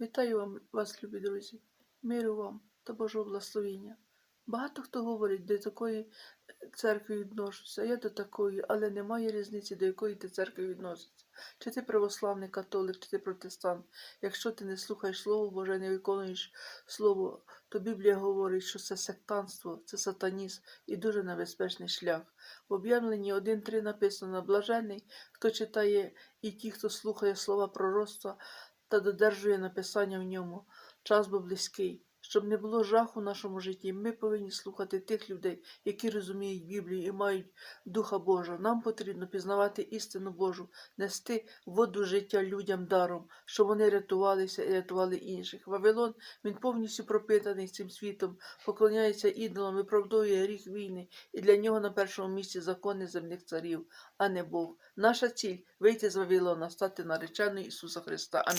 Вітаю вас, любі друзі, миру вам та Божого благословення. Багато хто говорить, до такої церкви відношуся, я до такої, але немає різниці, до якої ти церкви відноситься. Чи ти православний католик, чи ти протестант. Якщо ти не слухаєш Слово Боже, не виконуєш Слово, то Біблія говорить, що це сектантство, це сатанізм і дуже небезпечний шлях. В об'явленні 1.3 написано блажений, хто читає і ті, хто слухає слова пророцтва та додержує написання в ньому. Час був близький. Щоб не було жаху в нашому житті, ми повинні слухати тих людей, які розуміють Біблію і мають Духа Божого. Нам потрібно пізнавати істину Божу, нести воду життя людям даром, щоб вони рятувалися і рятували інших. Вавилон він повністю пропитаний цим світом, поклоняється ідолам, виправдовує гріх війни, і для нього на першому місці закони земних царів, а не Бог. Наша ціль вийти з Вавилона, стати нареченою Ісуса Христа. Амінь.